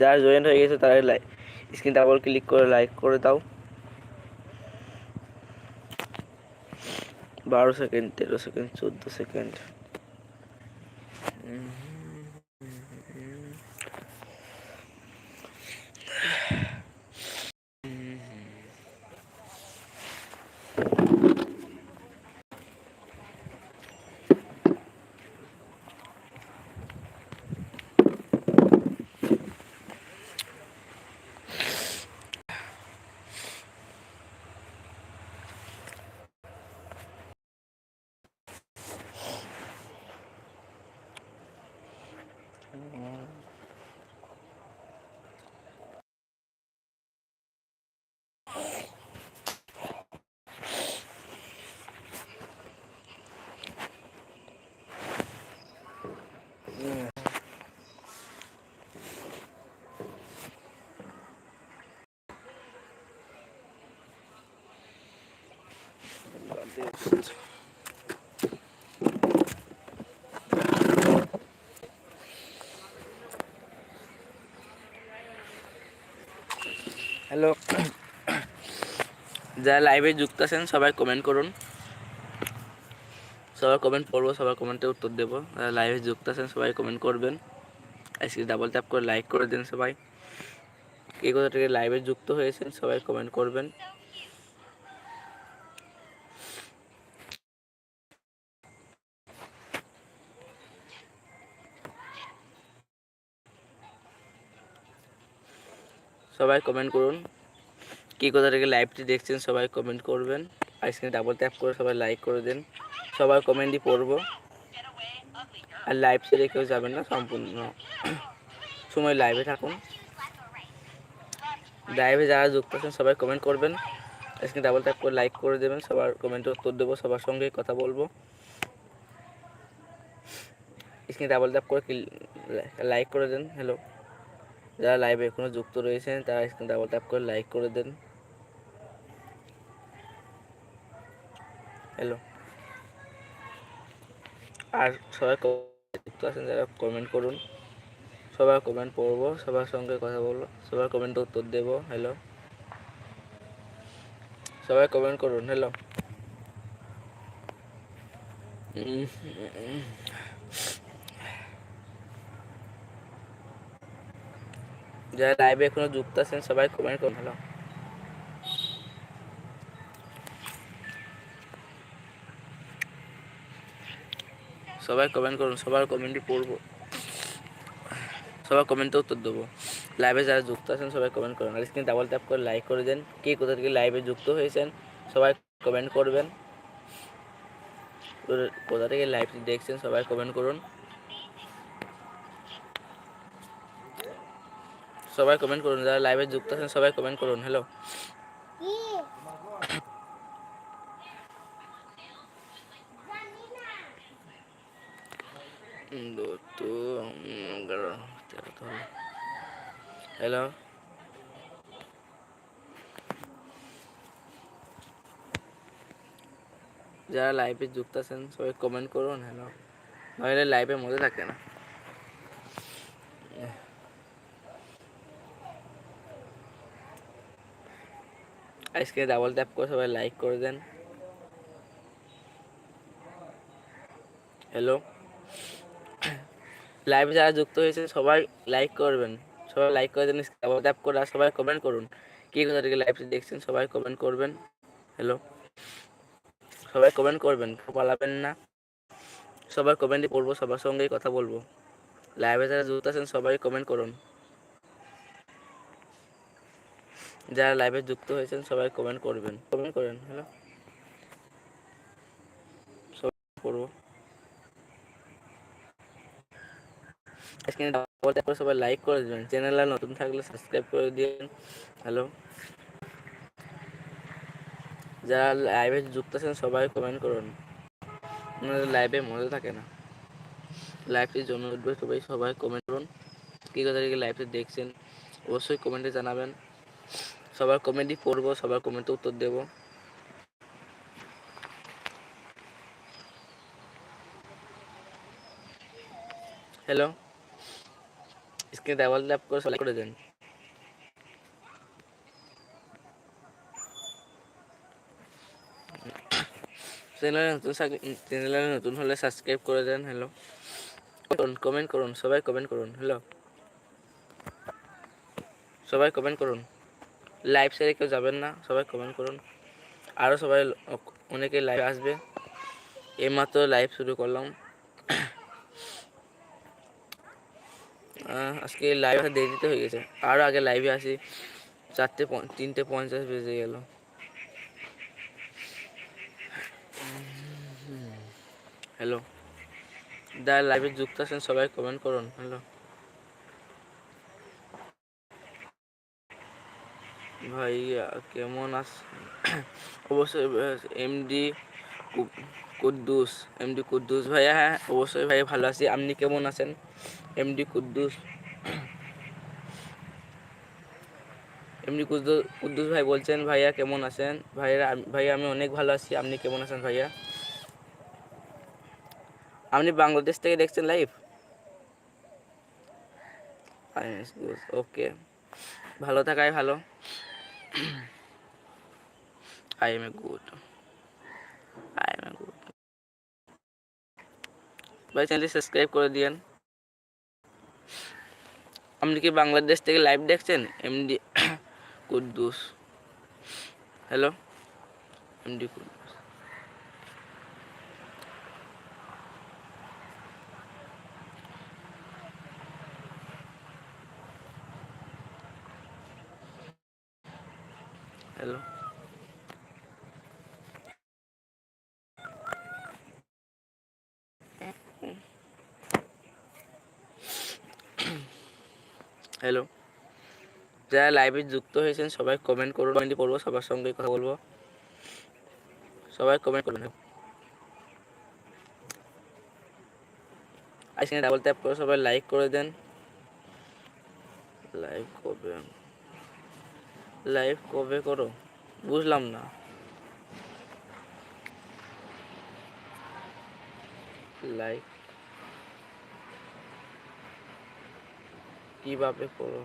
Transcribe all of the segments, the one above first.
যারা জয়েন হয়ে গেছে তারা লাইক স্ক্রিন ডাবল ক্লিক করে লাইক করে দাও। বারো সেকেন্ড তেরো সেকেন্ড চোদ্দ সেকেন্ড হ্যালো। যারা লাইভে যুক্ত আছেন, সবাই কমেন্ট করুন। সবাই কমেন্ট পড়ব, সবার কমেন্টে উত্তর দেবো। যারা লাইভে যুক্ত আছেন, সবাই কমেন্ট করবেন। আজকে ডাবল ট্যাপ করে লাইক করে দিন সবাই। কে কোথা থেকে লাইভে যুক্ত হয়েছেন, সবাই কমেন্ট করবেন। সবাই কমেন্ট করুন। কি কোথা থেকে লাইভটি দেখছেন সবাই কমেন্ট করবেন। আর স্ক্রিনে ডাবল ট্যাপ করে সবাই লাইক করে দেন। সবার কমেন্টই পড়ব। আর লাইভ ছেড়ে কেউ যাবেন না, সম্পূর্ণ। সময় লাইভে থাকুন। লাইভে যারা যুক্ত আছেন সবাই কমেন্ট করবেন। স্ক্রিনে ডাবল ট্যাপ করে লাইক করে দেবেন। সবার কমেন্টে উত্তর দেবো, সবার সঙ্গে কথা বলব। স্ক্রিনে ডাবল ট্যাপ করে লাইক করে দেন। হ্যালো যারা লাইভে এখনও যুক্ত রয়েছেন, তারা ডাবল ট্যাপ করে লাইক করে দেন। হ্যালো আর সবাই যুক্ত আছেন, যারা কমেন্ট করুন। সবার কমেন্ট পড়ব, সবার সঙ্গে কথা বলব, সবার কমেন্ট উত্তর দেবো। হ্যালো সবাই কমেন্ট করুন হ্যালো যারা লাইভে এখনও যুক্ত আছেন, সবাই কমেন্ট করুন হ্যালো সবাই কমেন্ট করুন, সবার কমেন্টই পড়ব। সবার কমেন্টে উত্তর দেবো। লাইভে যারা যুক্ত আছেন, সবাই কমেন্ট করুন। আর স্ক্রিন ডাবল ট্যাপ করে লাইক করে দেন। কে কোথা থেকে লাইভে যুক্ত হয়েছেন, সবাই কমেন্ট করবেন। কোথা থেকে লাইভ দেখছেন, সবাই কমেন্ট করুন। সবাই কমেন্ট করুন, যারা লাইভে যুক্ত আছেন সবাই কমেন্ট করুন হ্যালো হ্যালো যারা লাইভে যুক্ত আছেন সবাই কমেন্ট করুন হ্যালো নইলে লাইভে মজা থাকে না। আজকে ডাবল ট্যাপ করে সবাই লাইক করে দেন। হ্যালো লাইভে যারা যুক্ত হয়েছে, সবাই লাইক করবেন। সবাই লাইক করে দেন ডাবল ট্যাপ করে আর সবাই কমেন্ট করুন। কী কোথা থেকে লাইভটি দেখছেন, সবাই কমেন্ট করবেন। হ্যালো সবাই কমেন্ট করবেন পালাবেন না। সবার কমেন্টই পড়ব, সবার সঙ্গেই কথা বলব। লাইভে যারা যুক্ত আছেন, সবাই কমেন্ট করুন। যারা লাইভে যুক্ত হয়েছেন, সবাই কমেন্ট করবেন। কমেন্ট করেন হ্যালো করব। সবাই লাইক করে দেবেন। নতুন থাকলে সাবস্ক্রাইব করে হ্যালো যারা লাইভে যুক্ত আছেন, সবাই কমেন্ট করুন। আপনাদের লাইভে মজা থাকে না। লাইভটি জমে উঠবে, সবাই সবাই কমেন্ট করুন। কী কথা লাইভটি দেখছেন, অবশ্যই কমেন্টে জানাবেন। সবার কমেন্টই পড়ব, সবার কমেন্টে উত্তর দেবো। হ্যালো স্ক্রিনে ডাবল ট্যাপ করে সেলেক্ট করে দেন। চ্যানেলে নতুন নতুন হলে সাবস্ক্রাইব করে দেন হ্যালো করুন কমেন্ট করুন, সবাই কমেন্ট করুন হ্যালো সবাই কমেন্ট করুন। লাইভ সেরে কেউ যাবেন না, সবাই কমেন্ট করুন। আরও সবাই অনেকে লাইভ আসবে। এইমাত্র লাইভ শুরু করলাম। আজকে লাইভ আসা দেরিতে হয়ে গেছে। আরও আগে লাইভে আসি, চারটে তিনটে পঞ্চাশ বেজে গেল। হ্যালো দা লাইভে যুক্ত আছেন, সবাই কমেন্ট করুন। হ্যালো ভাইয়া, কেমন আস অবশ্যই এমডি কুদ্দুস এমডি কুদ্দুস। ভাইয়া হ্যাঁ অবশ্যই ভাই ভালো আছি। আপনি কেমন আছেন? এমডি কুদ্দুস। এমডি কুদ্দুস কুদ্দুস ভাই বলছেন, ভাইয়া, কেমন আছেন? ভাইয়া ভাইয়া, আমি অনেক ভালো আছি। আপনি কেমন আছেন ভাইয়া? আপনি বাংলাদেশ থেকে দেখছেন লাইভ ওকে ভালো থাকাই ভালো। I am good. Am a good ভাই চ্যানেলটি সাবস্ক্রাইব করে দিয়েন। আপনি কি বাংলাদেশ থেকে লাইভ দেখছেন? MD Kuddus hello MD Kuddus hello hello যারা লাইভে যুক্ত হয়েছেন, সবাই কমেন্ট করুন। কমেন্টই পড়ব সবার সঙ্গে কথা বলব। সবাই কমেন্ট করুন। আইসিনে ডাবল ট্যাপ করে সবাই লাইক করে দেন। লাইভ কবে? লাইভ কবে করো? বুঝলাম না। লাইক কীভাবে করো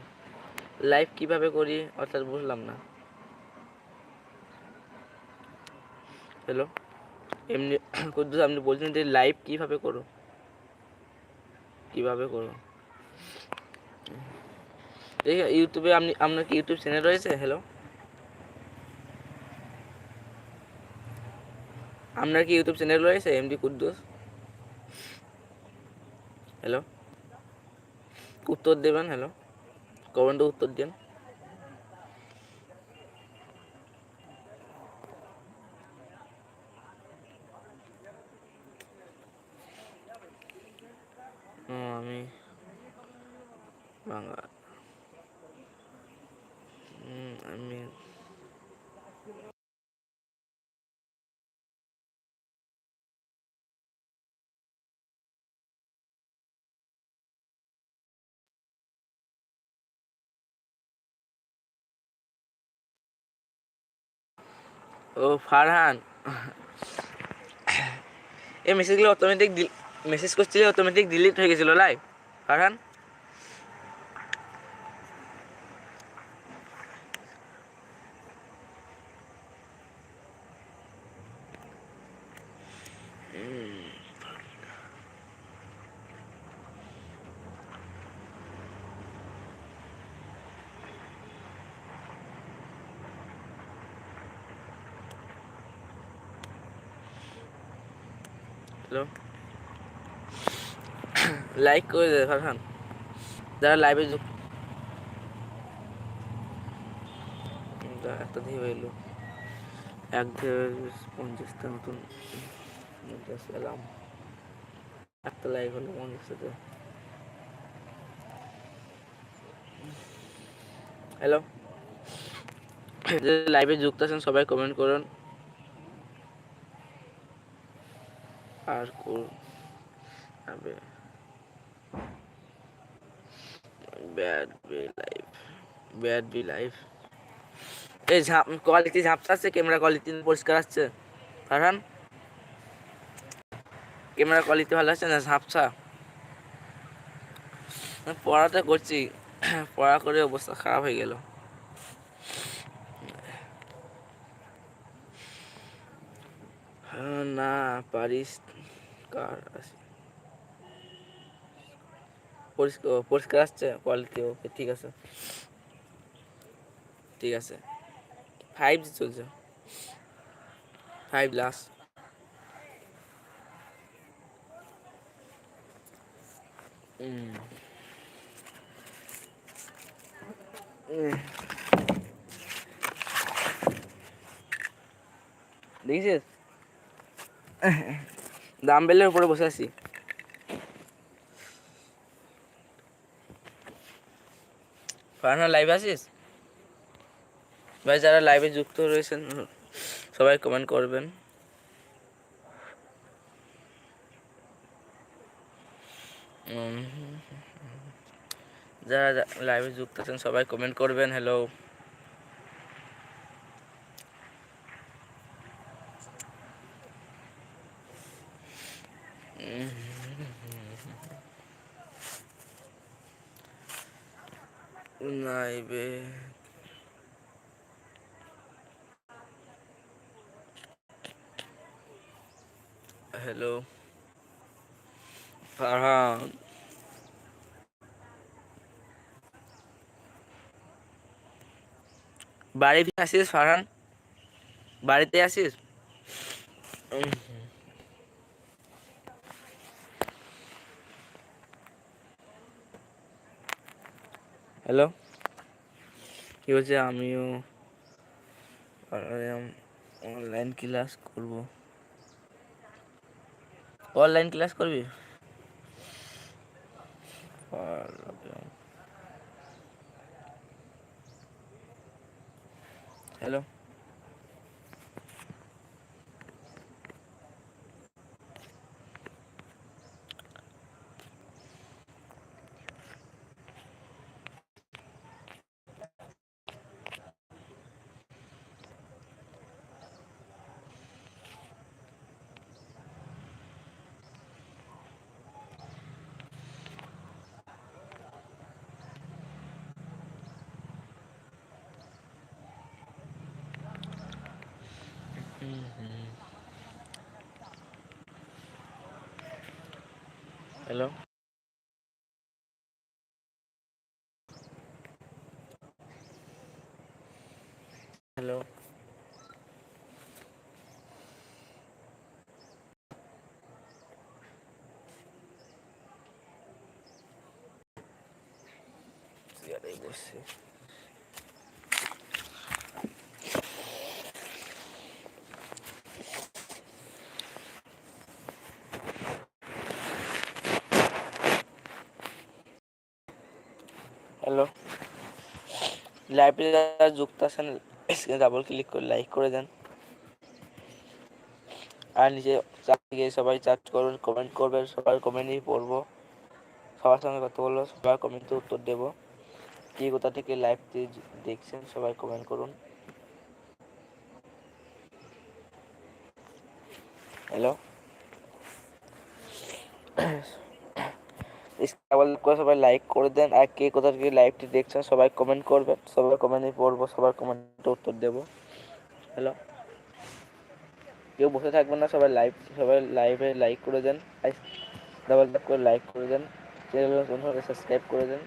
লাইভ কীভাবে করি? অর্থাৎ বুঝলাম না। হ্যালো এমনি কুদ্দুস, আপনি বলছেন যে লাইভ কীভাবে করো কীভাবে করো দেখি ইউটিউবে আপনি, আপনার কি ইউটিউব চ্যানেল রয়েছে? হ্যালো আপনার কি ইউটিউব চ্যানেল রয়েছে, এমডি কুদ্দুস? হ্যালো উত্তর দেবেন হ্যালো কমেন্টে উত্তর দেন। আমি বাংলা হুম, আমি ও ফারহান। এই মেসেজগুলো অটোমেটিক মেসেজ করছিলে অটোমেটিক ডিলিট হয়ে গেছিল লাইভ ফারহান? হ্যালো। লাইক করে দে, ফারহান। যারা লাইভে যুক্ত একটা দিয়ে হইল এক পঞ্চাশটা নতুন এলাম। একটা লাইক হলো পঞ্চাশটাতে হ্যালো। লাইভে যুক্ত আছেন, সবাই কমেন্ট করুন। আর করুন আবে ব্যাড বি লাইভ ব্যাড বি লাইভ এই ঝাপ কোয়ালিটি ঝাপসা আছে? ক্যামেরা কোয়ালিটি পরিষ্কার আসছে? ফারহান? ক্যামেরা কোয়ালিটি ভালো আছে না ঝাপসা? পড়াটা করছি। পড়া করে অবস্থা খারাপ হয়ে গেল। না পারিস পরিষ্কার ও, পরিষ্কার আসছে কোয়ালিটি ওকে ঠিক আছে। ঠিক আছে। ফাইভ জি চলছে। ফাইভ লাস দেখছিস দামবেলের উপরে বসে আছি। ফারহানা লাইভ আছিস? ভাই, যারা লাইভে যুক্ত রয়েছেন, সবাই কমেন্ট করবেন। যারা লাইভে যুক্ত আছেন, সবাই কমেন্ট করবেন হ্যালো লাইভে হ্যালো ফারহান বাড়িতে আসিস ফারহান? বাড়িতে আসিস? উম, হ্যালো কি হচ্ছে আমিও অনলাইন ক্লাস করব। অনলাইন ক্লাস করবি? হ্যালো হ্যালো হ্যালো চেয়ারেই বসছি হ্যালো লাইভে যারা যুক্ত আছেন স্ক্রিনে ডাবল ক্লিক করে লাইক করে দেন। আর চাপ গিয়ে সবাই চার্জ করবেন কমেন্ট করবেন, সবার কমেন্টই পড়ব। সবার সঙ্গে কথা বলব, সবার কমেন্টে উত্তর দেবো। কি কোথা থেকে লাইভটি দেখছেন, সবাই কমেন্ট করুন। হ্যালো করে সবাই লাইক করে দেন আর কে কোথা থেকে লাইভটি দেখছেন সবাই কমেন্ট করবেন সবার কমেন্টে পড়ব সবার কমেন্টে উত্তর দেবো হ্যালো কেউ বসে থাকবেন না সবাই লাইভ সবাই লাইভে লাইক করে দেন ডাবল ট্যাপ করে লাইক করে দেন চ্যানেল সাবস্ক্রাইব করে দেন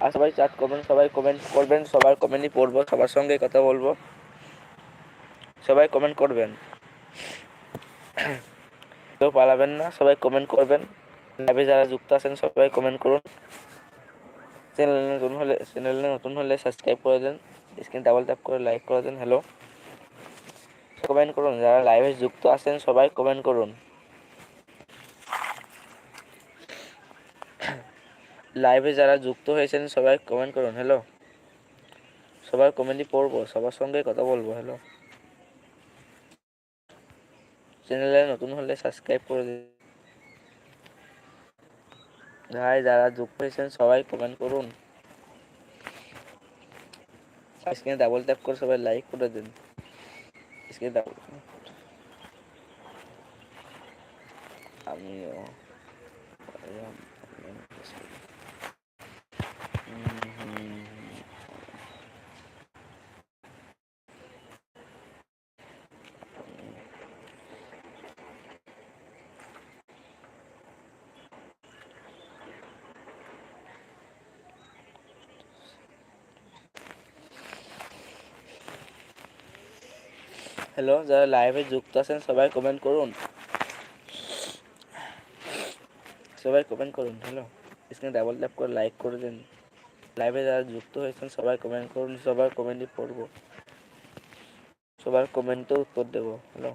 আর সবাই চাট করবেন সবাই কমেন্ট করবেন সবার কমেন্টই পড়ব সবার সঙ্গে কথা বলব সবাই কমেন্ট করবেন কেউ পালাবেন না, সবাই কমেন্ট করবেন। লাইভে যারা যুক্ত আছেন, সবাই কমেন্ট করুন। চ্যানেলে নতুন হলে চ্যানেলে নতুন হলে সাবস্ক্রাইব করে দেন স্ক্রিন ডাবল ট্যাপ করে লাইক করে দেন হ্যালো কমেন্ট করুন, যারা লাইভে যুক্ত আছেন, সবাই কমেন্ট করুন। লাইভে যারা যুক্ত হয়েছেন, সবাই কমেন্ট করুন হ্যালো সবার কমেন্টই পড়ব, সবার সঙ্গে কথা বলব হ্যালো চ্যানেলে নতুন হলে সাবস্ক্রাইব করে দিন ভাই, যারা যোগ করেছেন, সবাই কমেন্ট করুন। স্ক্রিনে ডাবল ট্যাপ করে সবাই লাইক করে দিন। স্ক্রিনে ডাবল আমিও। হ্যালো যারা লাইভে যুক্ত আছেন, সবাই কমেন্ট করুন। সবাই কমেন্ট করুন হ্যালো স্ক্রিনে ডাবল ট্যাপ করে লাইক করে দিন। লাইভে যারা যুক্ত হয়েছেন, সবাই কমেন্ট করুন, সবার কমেন্টই পড়ব। সবার কমেন্টে উত্তর দেবো হ্যালো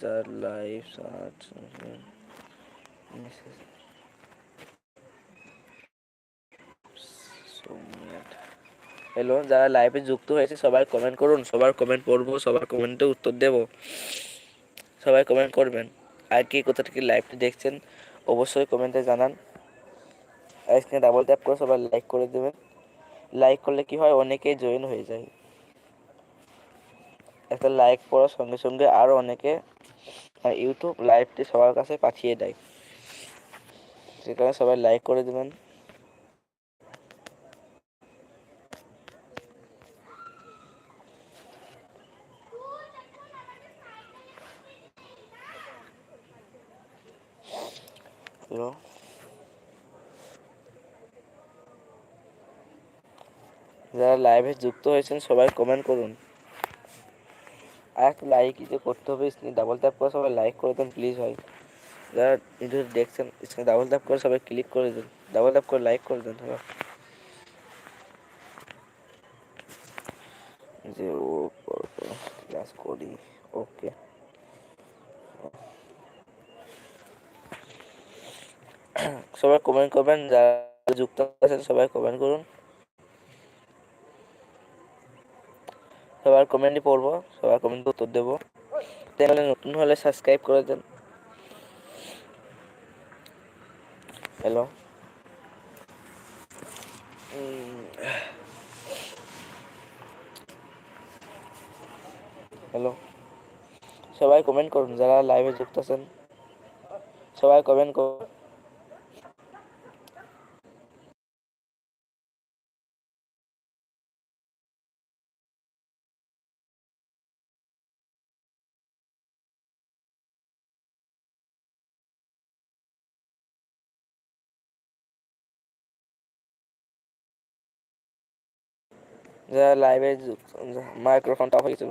যার লাইভ সার্চ হ্যালো, যারা লাইভে যুক্ত হয়েছে, সবাই কমেন্ট করুন, সবার কমেন্ট পড়ব, সবার কমেন্টে উত্তর দেব। সবাই কমেন্ট করবেন। আর কি কোথা থেকে লাইভটি দেখছেন, অবশ্যই কমেন্টে জানান। স্ক্রিনে ডাবল ট্যাপ করে সবাই লাইক করে দেবেন। লাইক করলে কি হয় অনেকেই জয়েন হয়ে যায়। একটা লাইক পড়ার সঙ্গে সঙ্গে আরও অনেকে ইউটিউব লাইভটি সবার কাছে পাঠিয়ে দেয়। সেখানে সবাই লাইক করে দেবেন হ্যালো যারা লাইভে যুক্ত হয়েছেন, সবাই কমেন্ট করুন। আর একটা লাইক যে করতে হবে স্ক্রিনে ডাবল ট্যাপ করে সবাই লাইক করে দেন প্লিজ ভাই। যারা ভিডিও দেখছেন স্ক্রিনে ডাবল ট্যাপ করে সবাই ক্লিক করে দেন ডাবল ট্যাপ করে লাইক করে দেন হ্যালো যে ও ক্লাস করি ওকে সবাই কমেন্ট করবেন, যারা যুক্ত আছেন, সবাই কমেন্ট করুন। সবার কমেন্টই পড়ব, সবার কমেন্ট উত্তর দেবো। চ্যানেলে নতুন হলে সাবস্ক্রাইব করে দেন। হ্যালো হ্যালো সবাই কমেন্ট করুন, যারা লাইভে যুক্ত আছেন। সবাই কমেন্ট করুন। যারা লাইভে মাইক্রোফোনটা হয়েছিল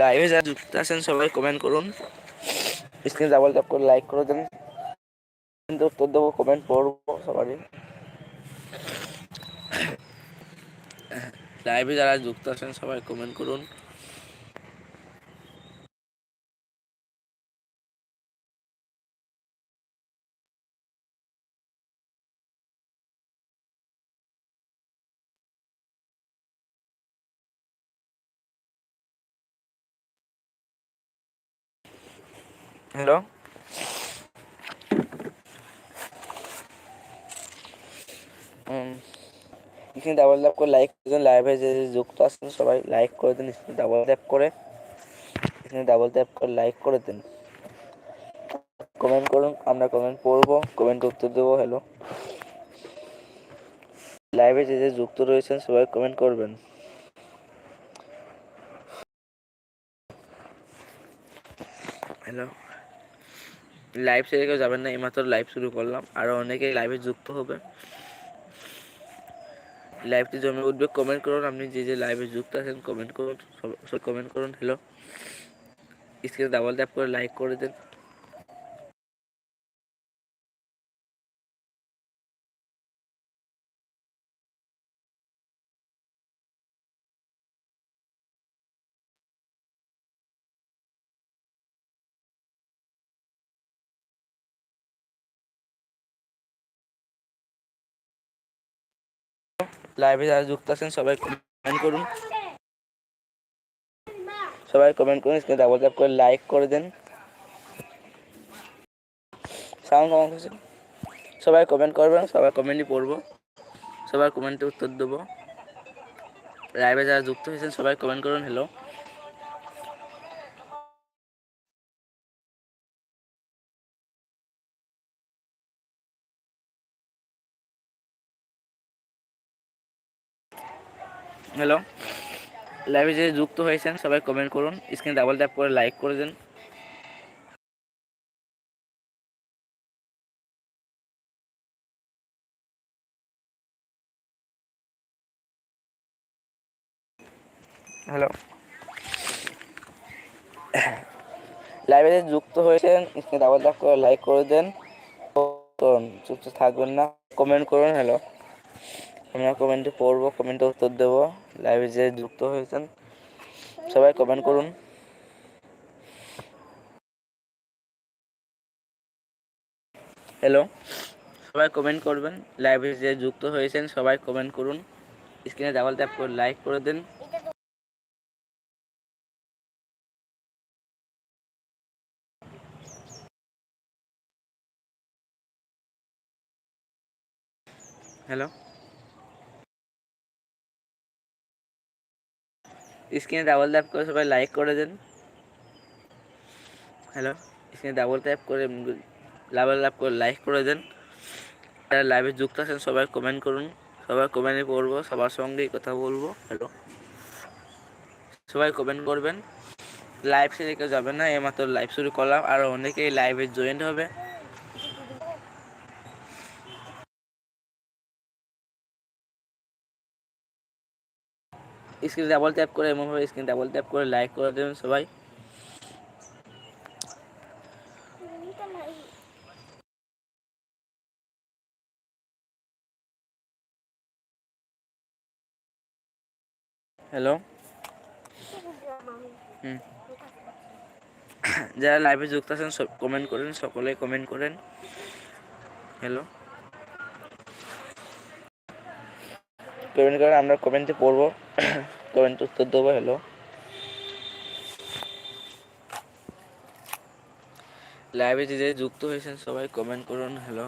লাইভে যারা যুক্ত আছেন সবাই কমেন্ট করুন। স্ক্রিন ডাবল ট্যাপ করে লাইক করে দেন। কিন্তু উত্তর দেবো কমেন্ট পড়ব সবারই। লাইভে যারা যুক্ত আছেন সবাই কমেন্ট করুন। হ্যালো। স্ক্রিনে ডাবল ট্যাপ করে লাইক করে লাইভে যে যুক্ত আছেন সবাই লাইক করে দিন ডাবল ট্যাপ করে, এখানে ডাবল ট্যাপ করে লাইক করে দিন। কমেন্ট করুন, আমরা কমেন্ট পড়ব কমেন্ট উত্তর দেবো হ্যালো লাইভে যে যে যুক্ত রয়েছেন, সবাই কমেন্ট করবেন। হ্যালো লাইভ ছেড়ে কেউ যাবেন না, এইমাত্র লাইভ শুরু করলাম। আরও অনেকে লাইভে যুক্ত হবে। লাইভটি জমে উঠবে কমেন্ট করুন, আপনি যে যে লাইভে যুক্ত আছেন কমেন্ট করুন, সব কমেন্ট করুন হ্যালো স্ক্রিনে ডাবল ট্যাপ করে লাইক করে দিন। লাইভে যারা যুক্ত আছেন, সবাই কমেন্ট করুন। সবাই কমেন্ট করুন স্ক্রিনে ডাবল ট্যাপ করে লাইক করে দেন। সাউন্ড কমন হচ্ছে সবাই কমেন্ট করবেন সবাই কমেন্টই পড়ব। সবার কমেন্টে উত্তর দেবো। লাইভে যারা যুক্ত হয়েছেন, সবাই কমেন্ট করুন হ্যালো হ্যালো লাইভে যে যুক্ত হয়েছেন সবাই কমেন্ট করুন। স্ক্রিনে ডাবল ট্যাপ করে লাইক করে দেন। হ্যালো লাইভে যে যুক্ত হয়েছেন স্ক্রিনে ডাবল ট্যাপ করে লাইক করে দেন। চুপচাপ থাকবেন না। কমেন্ট করুন হ্যালো আমরা কমেন্টে পড়ব কমেন্টে উত্তর দেবো। লাইভে যে যুক্ত হয়েছেন, সবাই কমেন্ট করুন। হ্যালো সবাই কমেন্ট করবেন লাইভে যে যুক্ত হয়েছেন, সবাই কমেন্ট করুন। স্ক্রিনে ডাবল ট্যাপ করে লাইক করে দিন। হ্যালো স্ক্রিনে ডাবল ট্যাপ করে সবাই লাইক করে দেন। হ্যালো স্ক্রিনে ডাবল ট্যাপ করে ডাবল ট্যাপ করে লাইক করে দেন। যারা লাইভে যুক্ত আছেন, সবাই কমেন্ট করুন। সবাই কমেন্টে পড়ব সবার সঙ্গেই কথা বলব। হ্যালো সবাই কমেন্ট করবেন। লাইভ সেরে কেউ যাবে না এমাত্র লাইভ শুরু করলাম। আর অনেকেই লাইভে জয়েন্ট হবে। স্ক্রিন ডাবল ট্যাপ করে এমনভাবে স্ক্রিন ডাবল ট্যাপ করে লাইক করে দেবেন সবাই। হ্যালো হুম। যারা লাইভে যুক্ত আছেন, সব কমেন্ট করেন, সকলে কমেন্ট করেন। হ্যালো কমেন্ট করেন আমরা কমেন্টে পড়ব। কমেন্ট উত্তর দেবো হ্যালো যে যুক্ত হয়েছেন সবাই কমেন্ট করুন হ্যালো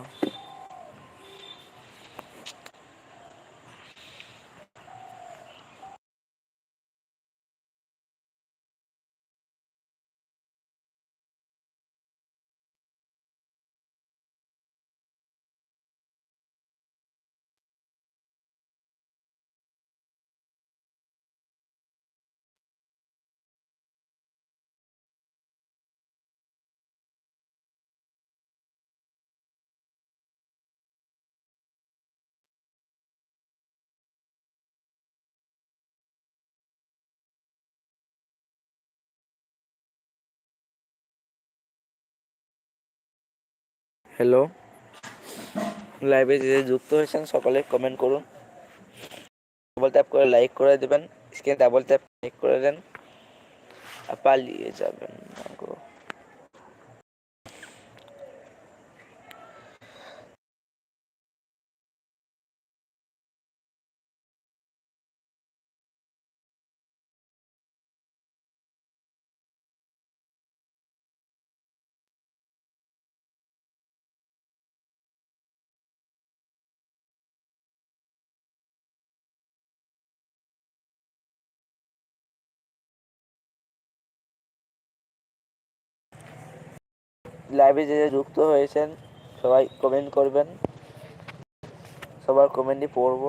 হ্যালো লাইভে যে যুক্ত হয়েছেন, সকলে কমেন্ট করুন। ডাবল ট্যাপ করে লাইক করে দেবেন স্ক্রিনে ডাবল ট্যাপ লাইক করে দেন পালিয়ে যাবেন লাইভে যে যুক্ত হয়েছেন, সবাই কমেন্ট করবেন। সবার কমেন্টই পড়ব।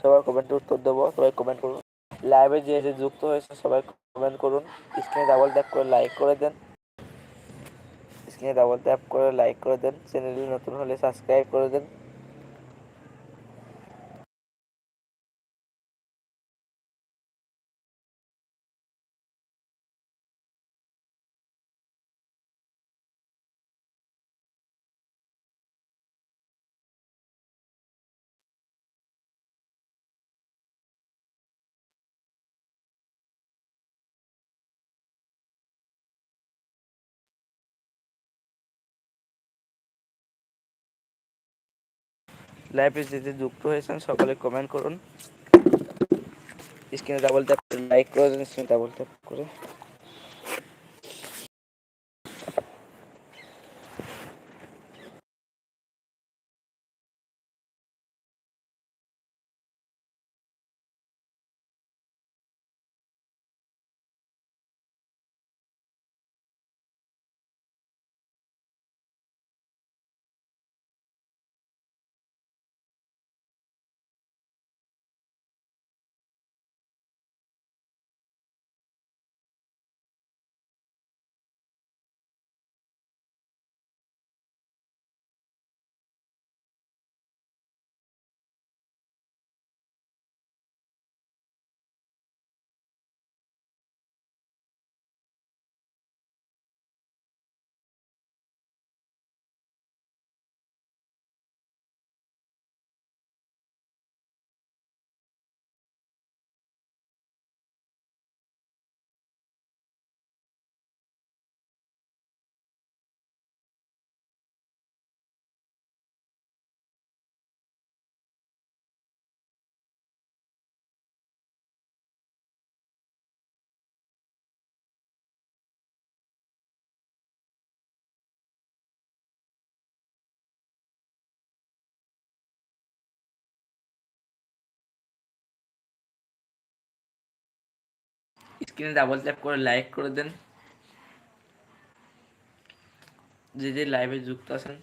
সবার কমেন্টে উত্তর দেবো। সবাই কমেন্ট করুন। লাইভে যে যে যুক্ত হয়েছে সবাই কমেন্ট করুন। স্ক্রিনে ডাবল ট্যাপ করে লাইক করে দেন। স্ক্রিনে ডাবল ট্যাপ করে লাইক করে দেন। চ্যানেলে নতুন হলে সাবস্ক্রাইব করে দেন। লাইভে যে যে যুক্ত হয়েছেন সকলে কমেন্ট করুন। স্ক্রিনে ডাবল ট্যাপ লাইক করে দেন স্ক্রিনে ডাবল ট্যাপ করে। স্ক্রিনে ডাবল ট্যাপ করে লাইক করে দেন। যে যে লাইভে যুক্ত আছেন।